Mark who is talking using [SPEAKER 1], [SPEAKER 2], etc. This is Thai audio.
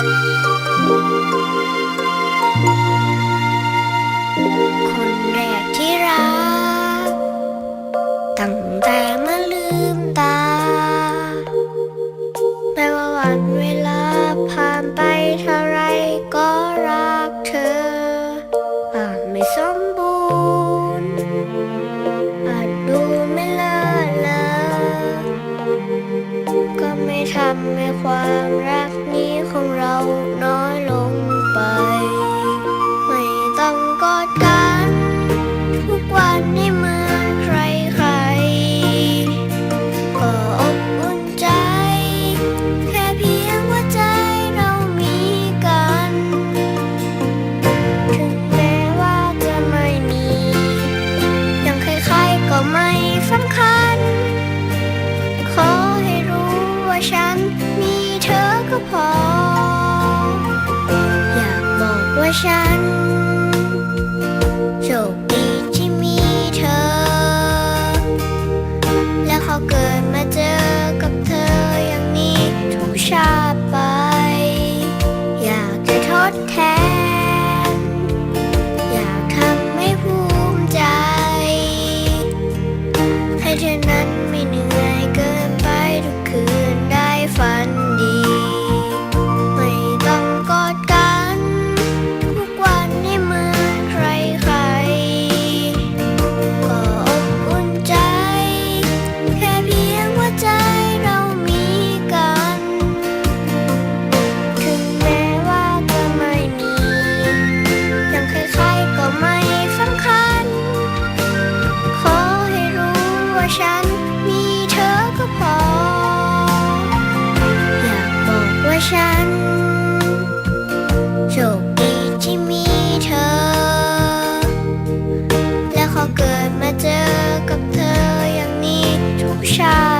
[SPEAKER 1] คนแรกที่รัก ตั้งแต่เมื่อลืมตา ไม่ว่าวันเวลาผ่านไปเท่าไรก็รักเธออาจไม่สมบูรณ์อาจดูไม่เลอะก็ไม่ทำให้ความรักนี้ ของเราน้อยลงไป ไม่ต้องกอดกัน ทุกวันให้เหมือนใครใครๆก็อบอุ่นใจ แค่เพียงว่าใจเรามีกัน ถึงแม้ว่าจะไม่มีอย่างใครๆก็ไม่สำคัญ ขอให้รู้ว่าฉันมีเธอก็พอ ฉัน ฉัน โชคดีที่มีเธอ และขอเกิดมาเจอกับเธออย่างนี้ทุกชาติ